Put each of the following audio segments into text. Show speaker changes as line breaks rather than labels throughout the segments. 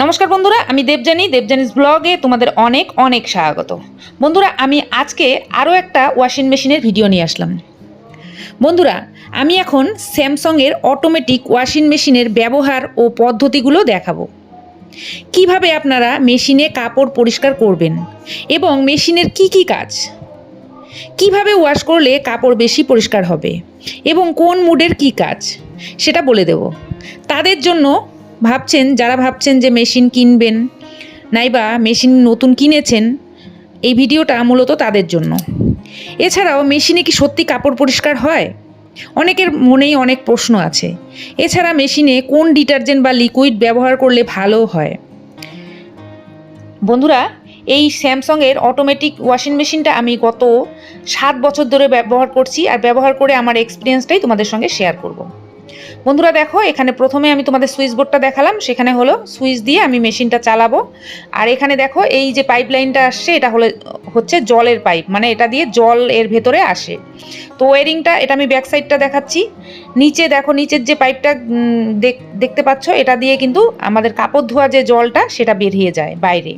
নমস্কার বন্ধুরা, আমি দেবজানি দেবজানিস ব্লগে তোমাদের অনেক অনেক স্বাগত। বন্ধুরা, আমি আজকে আরও একটা ওয়াশিং মেশিনের ভিডিও নিয়ে আসলাম। বন্ধুরা, আমি এখন স্যামসংয়ের অটোমেটিক ওয়াশিং মেশিনের ব্যবহার ও পদ্ধতিগুলো দেখাবো। কীভাবে আপনারা মেশিনে কাপড় পরিষ্কার করবেন এবং মেশিনের কি কি কাজ? কীভাবে ওয়াশ করলে কাপড় বেশি পরিষ্কার হবে এবং কোন মুডের কি কাজ? সেটা বলে দেব। তাদের জন্য ভাবছেন, যারা ভাবছেন যে মেশিন কিনবেন, নাইবা মেশিন নতুন কিনেছেন, এই ভিডিওটা মূলত তাদের জন্য। এছাড়াও মেশিনে কি সত্যি কাপড় পরিষ্কার হয়? অনেকের মনেই অনেক প্রশ্ন আছে। এছাড়া মেশিনে কোন ডিটারজেন্ট বা লিকুইড ব্যবহার করলে ভালো হয়? বন্ধুরা, এই স্যামসংয়ের অটোমেটিক ওয়াশিং মেশিনটা আমি গত সাত বছর ধরে ব্যবহার করছি আর ব্যবহার করে আমার এক্সপিরিয়েন্সটাই তোমাদের সঙ্গে শেয়ার করব। বন্ধুরা দেখো, এখানে প্রথমে আমি তোমাদের সুইচ বোর্ডটা দেখালাম, সেখানে হলো সুইচ দিয়ে আমি মেশিনটা চালাবো। আর এখানে দেখো, এই যে পাইপ লাইনটা আসছে, এটা হলো, হচ্ছে জলের পাইপ মানে এটা দিয়ে জল এর ভেতরে আসে। তো ওয়ারিংটা, এটা আমি ব্যাক সাইডটা দেখাচ্ছি। নিচে দেখো, নিচের যে পাইপটা দেখতে পাচ্ছ, এটা দিয়ে কিন্তু আমাদের কাপড় ধোয়া যে জলটা, সেটা বেরিয়ে যায় বাইরে।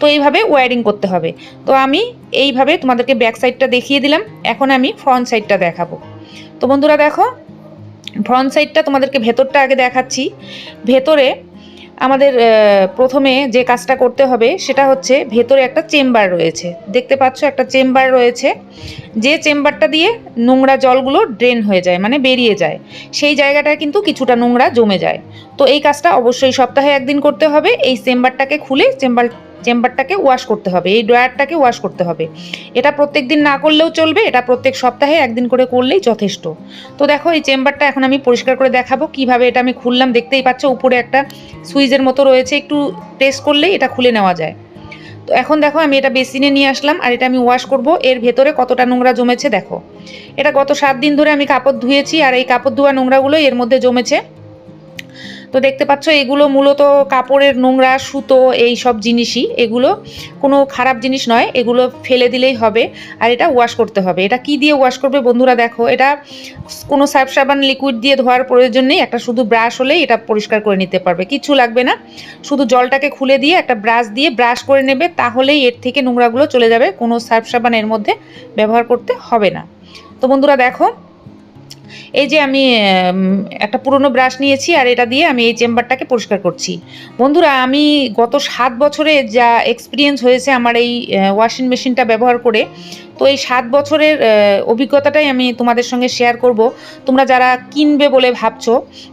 তো এইভাবে ওয়ারিং করতে হবে। তো আমি এইভাবে তোমাদেরকে ব্যাক সাইডটা দেখিয়ে দিলাম, এখন আমি ফ্রন্ট সাইডটা দেখাবো। তো বন্ধুরা দেখো ফ্রন্ট সাইডটা তোমাদেরকে ভেতরটা আগে দেখাচ্ছি। ভেতরে আমাদের প্রথমে যে কাজটা করতে হবে সেটা হচ্ছে ভেতরে একটা চেম্বার রয়েছে। দেখতে পাচ্ছ একটা চেম্বার রয়েছে। যে চেম্বারটা দিয়ে নোংরা জলগুলো ড্রেন হয়ে যায় মানে বেরিয়ে যায়, সেই জায়গাটায় কিন্তু কিছুটা নোংরা জমে যায়। তো এই কাজটা অবশ্যই সপ্তাহে একদিন করতে হবে। এই চেম্বারটাকে খুলে চেম্বার চেম্বারটাকে ওয়াশ করতে হবে, এই ড্রয়ারটাকে ওয়াশ করতে হবে। এটা প্রত্যেক দিন না করলেও চলবে, এটা প্রত্যেক সপ্তাহে একদিন করে করলেই যথেষ্ট। তো দেখো, এই চেম্বারটা এখন আমি পরিষ্কার করে দেখাবো, কীভাবে এটা আমি খুললাম। দেখতেই পাচ্ছ, উপরে একটা সুইচের মতো রয়েছে, একটু প্রেস করলেই এটা খুলে নেওয়া যায়। তো এখন দেখো, আমি এটা বেসিনে নিয়ে আসলাম, আর এটা আমি ওয়াশ করব। এর ভেতরে কতটা নোংরা জমেছে দেখো। এটা গত সাত দিন ধরে আমি কাপড় ধুয়েছি, আর এই কাপড় ধোয়া নোংরাগুলো এর মধ্যে জমেছে। তো দেখতে পাচ্ছ, এগুলো মূলত কাপড়ের নোংরা, সুতো, এই সব জিনিসই। এগুলো কোনো খারাপ জিনিস নয়, এগুলো ফেলে দিলেই হবে আর এটা ওয়াশ করতে হবে। এটা কি দিয়ে ওয়াশ করবে বন্ধুরা দেখো, এটা কোনো সার্ফ সাবান লিকুইড দিয়ে ধোয়ার প্রয়োজন নেই, একটা শুধু ব্রাশ হলেই এটা পরিষ্কার করে নিতে পারবে, কিছু লাগবে না। শুধু জলটাকে খুলে দিয়ে একটা ব্রাশ দিয়ে ব্রাশ করে নেবে, তাহলেই এর থেকে নোংরাগুলো চলে যাবে, কোনো সার্ফ সাবান এর মধ্যে ব্যবহার করতে হবে না। তো বন্ধুরা দেখো এই যে আমি একটা পুরনো ব্রাশ নিয়েছি আর এটা দিয়ে আমি এই চেম্বারটাকে পরিষ্কার করছি। বন্ধুরা, আমি গত সাত বছরে যা এক্সপিরিয়েন্স হয়েছে আমার এই ওয়াশিং মেশিনটা ব্যবহার করে তো এই সাত বছরের অভিজ্ঞতাটাই আমি তোমাদের সঙ্গে শেয়ার করব। তোমরা যারা কিনবে বলে ভাবছ,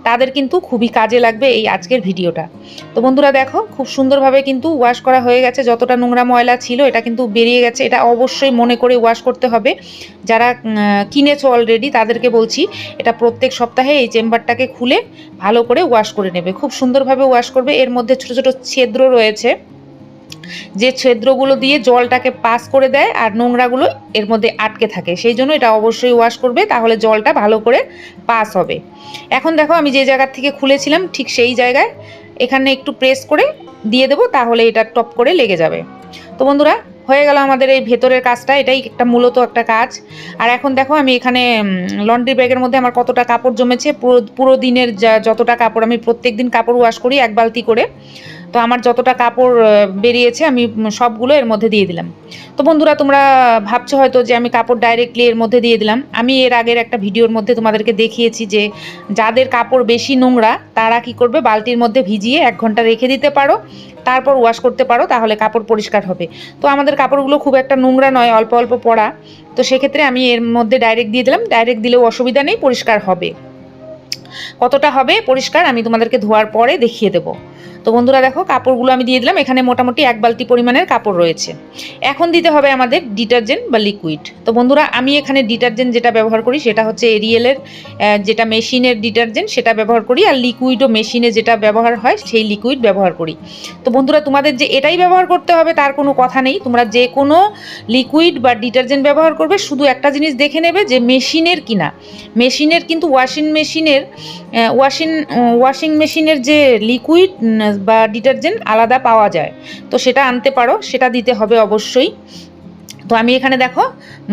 তাদের কিন্তু খুবই কাজে লাগবে এই আজকের ভিডিওটা। তো বন্ধুরা দেখো, খুব সুন্দরভাবে কিন্তু ওয়াশ করা হয়ে গেছে। যতটা নোংরা ময়লা ছিল, এটা কিন্তু বেরিয়ে গেছে। এটা অবশ্যই মনে করে ওয়াশ করতে হবে। যারা কিনেছো অলরেডি তাদেরকে বলছি, এটা প্রত্যেক সপ্তাহে এই চেম্বারটাকে খুলে ভালো করে ওয়াশ করে নেবে। খুব সুন্দরভাবে ওয়াশ করবে। এর মধ্যে ছোট ছোট ছিদ্র রয়েছে। যে ছিদ্রগুলো দিয়ে জলটাকে পাস করে দেয় আর নোংরাগুলো এর মধ্যে আটকে থাকে, সেই জন্য এটা অবশ্যই ওয়াশ করবে, তাহলে জলটা ভালো করে পাস হবে। এখন দেখো আমি যে জায়গার থেকে খুলেছিলাম, ঠিক সেই জায়গায়, এখানে একটু প্রেস করে দিয়ে দেবো, তাহলে এটা টপ করে লেগে যাবে। তো বন্ধুরা, হয়ে গেল আমাদের এই ভেতরের কাজটা, এটাই একটা মূলত একটা কাজ। আর এখন দেখো আমি এখানে লন্ড্রি ব্যাগের মধ্যে আমার কতটা কাপড় জমেছে, পুরো পুরো দিনের যতটা কাপড় আমি প্রত্যেক দিন কাপড় ওয়াশ করি, এক বালতি করে। তো আমার যতটা কাপড় বেরিয়েছে আমি সবগুলো এর মধ্যে দিয়ে দিলাম। তো বন্ধুরা, তোমরা ভাবছ হয়তো যে আমি কাপড় ডাইরেক্টলি এর মধ্যে দিয়ে দিলাম। আমি এর আগের একটা ভিডিওর মধ্যে তোমাদেরকে দেখিয়েছি যে যাদের কাপড় বেশি নোংরা, তারা কি করবে? বালতির মধ্যে ভিজিয়ে এক ঘণ্টা রেখে দিতে পারো, তারপর ওয়াশ করতে পারো, তাহলে কাপড় পরিষ্কার হবে। তো আমাদের কাপড়গুলো খুব একটা নোংরা নয়, অল্প অল্প পড়া তো সেক্ষেত্রে আমি এর মধ্যে ডাইরেক্ট দিয়ে দিলাম। ডাইরেক্ট দিলেও অসুবিধা নেই, পরিষ্কার হবে। কতটা হবে পরিষ্কার আমি তোমাদেরকে ধোয়ার পরে দেখিয়ে দেবো। তো বন্ধুরা দেখো, কাপড়গুলো আমি দিয়ে দিলাম। এখানে মোটামুটি এক বালতি পরিমাণের কাপড় রয়েছে। এখন দিতে হবে আমাদের ডিটারজেন্ট বা লিকুইড। তো বন্ধুরা, আমি এখানে ডিটারজেন্ট যেটা ব্যবহার করি, সেটা হচ্ছে এরিয়েলের যেটা মেশিনের ডিটারজেন্ট, সেটা ব্যবহার করি। আর লিকুইডও মেশিনে যেটা ব্যবহার হয়, সেই লিকুইড ব্যবহার করি। তো বন্ধুরা, তোমাদের যে এটাই ব্যবহার করতে হবে, তার কোনো কথা নেই। তোমরা যে কোনো লিকুইড বা ডিটারজেন্ট ব্যবহার করবে, শুধু একটা জিনিস দেখে নেবে যে মেশিনের কিনা। মেশিনের কিন্তু ওয়াশিং মেশিনের ওয়াশিং ওয়াশিং মেশিনের যে লিকুইড বা ডিটারজেন্ট আলাদা পাওয়া যায়। তো সেটা আনতে পারো, সেটা দিতে হবে অবশ্যই। তো আমি এখানে দেখো,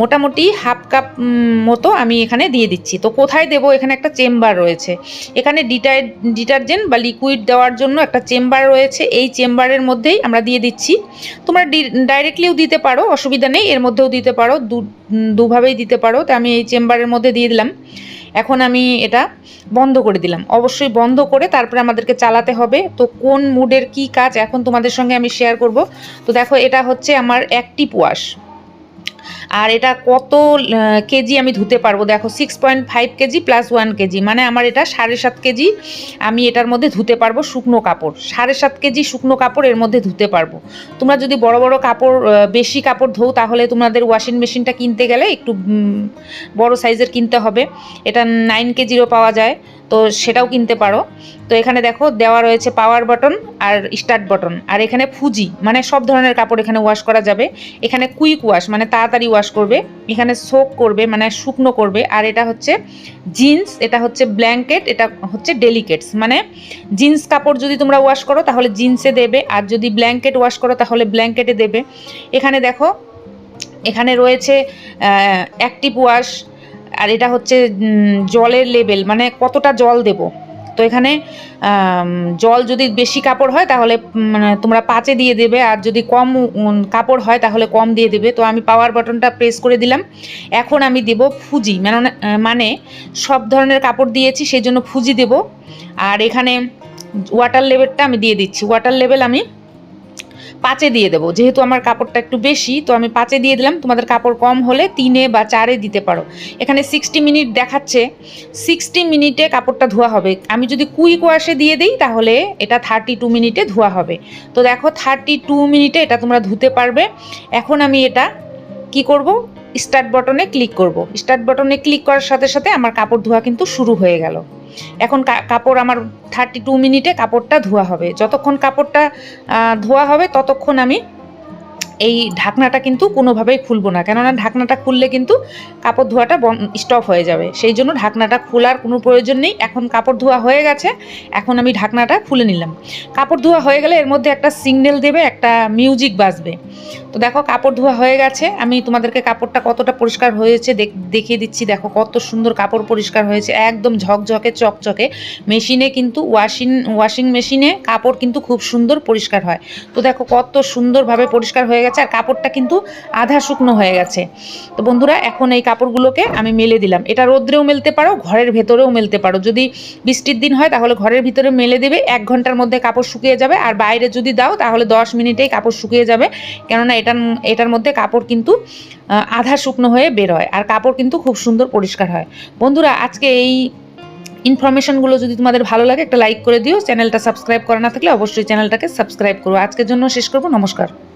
মোটামুটি হাফ কাপ মতো আমি এখানে দিয়ে দিচ্ছি। তো কোথায় দেবো? এখানে একটা চেম্বার রয়েছে। এখানে ডিটার ডিটারজেন্ট বা লিকুইড দেওয়ার জন্য একটা চেম্বার রয়েছে। এই চেম্বারের মধ্যেই আমরা দিয়ে দিচ্ছি। তোমরা ডাইরেক্টলিও দিতে পারো, অসুবিধা নেই। এর মধ্যেও দিতে পারো। দুভাবেই দিতে পারো। তো আমি এই চেম্বারের মধ্যে দিয়ে দিলাম। এখন আমি এটা বন্ধ করে দিলাম। অবশ্যই বন্ধ করে তারপরে আমাদেরকে চালাতে হবে। তো কোন মুডের কি কাজ এখন তোমাদের সঙ্গে আমি শেয়ার করব। তো দেখো এটা হচ্ছে আমার একটি ওয়াশ আর এটা কত কেজি আমি ধুতে পারব? দেখো six point five kg plus one kg. মানে আমার এটা সাড়ে সাত কেজি আমি এটার মধ্যে ধুতে পারব শুকনো কাপড়। সাড়ে সাত কেজি শুকনো কাপড় এর মধ্যে ধুতে পারব। তোমরা যদি বড় বড় কাপড় বেশি কাপড় ধোও, তাহলে তোমাদের ওয়াশিং মেশিনটা কিনতে গেলে একটু বড় সাইজের কিনতে হবে। এটা নাইন কেজিরও পাওয়া যায়। তো সেটাও কিনতে পারো। তো এখানে দেখো দেওয়া রয়েছে পাওয়ার বাটন আর স্টার্ট বাটন আর এখানে ফুজি মানে সব ধরনের কাপড় এখানে ওয়াশ করা যাবে। এখানে কুইক ওয়াশ মানে তাড়াতাড়ি ওয়াশ করবে। এখানে সোক করবে মানে শুকনো করবে। আর এটা হচ্ছে জিন্স এটা হচ্ছে ব্ল্যাঙ্কেট এটা হচ্ছে ডেলিকেটস মানে জিন্স কাপড় যদি তোমরা ওয়াশ করো, তাহলে জিন্সে দেবে। আর যদি ব্ল্যাঙ্কেট ওয়াশ করো, তাহলে ব্ল্যাঙ্কেটে দেবে। এখানে দেখো, এখানে রয়েছে অ্যাক্টিভ ওয়াশ আর এটা হচ্ছে জলের লেভেল মানে কতটা জল দেব। তো এখানে জল যদি বেশি কাপড় হয় তাহলে মানে তোমরা পাঁচে দিয়ে দেবে, আর যদি কম কাপড় হয় তাহলে কম দিয়ে দেবে। তো আমি পাওয়ার বাটনটা প্রেস করে দিলাম। এখন আমি দেব ফুজি মানে মানে সব ধরনের কাপড় দিয়েছি, সেই জন্য ফুজি দেব। আর এখানে ওয়াটার লেভেলটা আমি দিয়ে দিচ্ছি। ওয়াটার লেভেল আমি পাঁচে দিয়ে দেবো। যেহেতু আমার কাপড়টা একটু বেশি, তো আমি পাঁচে দিয়ে দিলাম। তোমাদের কাপড় কম হলে তিনে বা চারে দিতে পারো। এখানে সিক্সটি মিনিট দেখাচ্ছে। সিক্সটি মিনিটে কাপড়টা ধোয়া হবে। আমি যদি কুইক ওয়াশে দিয়ে দিই, তাহলে এটা থার্টি টু মিনিটে ধোয়া হবে। তো দেখো থার্টি টু মিনিটে এটা তোমরা ধুতে পারবে। এখন আমি এটা কি করব? স্টার্ট বটনে ক্লিক করব। স্টার্ট বটনে ক্লিক করার সাথে সাথে আমার কাপড় ধোয়া কিন্তু শুরু হয়ে গেল। এখন কাপড় আমার থার্টি টু মিনিটে কাপড়টা ধোয়া হবে। যতক্ষণ কাপড়টা ধোয়া হবে, ততক্ষণ আমি এই ঢাকনাটা কিন্তু কোনোভাবেই খুলবো না। কেননা ঢাকনাটা খুললে কিন্তু কাপড় ধোয়াটা স্টপ হয়ে যাবে। সেই জন্য ঢাকনাটা খোলার কোনো প্রয়োজন নেই। এখন কাপড় ধোয়া হয়ে গেছে, এখন আমি ঢাকনাটা খুলে নিলাম। কাপড় ধোয়া হয়ে গেলে এর মধ্যে একটা সিগন্যাল দেবে, একটা মিউজিক বাজবে। তো দেখো, কাপড় ধোয়া হয়ে গেছে। আমি তোমাদেরকে কাপড়টা কতটা পরিষ্কার হয়েছে দেখ- দেখিয়ে দিচ্ছি। দেখো, কত সুন্দর কাপড় পরিষ্কার হয়েছে, একদম ঝকঝকে, চকচকে। মেশিনে কিন্তু ওয়াশিং ওয়াশিং মেশিনে কাপড় কিন্তু খুব সুন্দর পরিষ্কার হয়। তো দেখো, কত সুন্দরভাবে পরিষ্কার হয়ে গেছে। আর কাপড়টা কিন্তু আধা শুকনো হয়ে গেছে। তো বন্ধুরা, এখন এই কাপড়গুলোকে আমি মেলে দিলাম। এটা রোদ্রেও মেলতে পারো, ঘরের ভেতরেও মেলতে পারো। যদি বৃষ্টির দিন হয় তাহলে ঘরের ভিতরে মেলে দেবে, এক ঘণ্টার মধ্যে কাপড় শুকিয়ে যাবে। আর বাইরে যদি দাও তাহলে দশ মিনিটেই কাপড় শুকিয়ে যাবে। কেননা এটার এটার মধ্যে কাপড় কিন্তু আধা শুকনো হয়ে বের হয় আর কাপড় কিন্তু খুব সুন্দর পরিষ্কার হয়। বন্ধুরা, আজকে এই ইনফরমেশনগুলো যদি তোমাদের ভালো লাগে একটা লাইক করে দিও। চ্যানেলটা সাবস্ক্রাইব করা না থাকলে অবশ্যই চ্যানেলটাকে সাবস্ক্রাইব করো। আজকের জন্য শেষ করব। নমস্কার।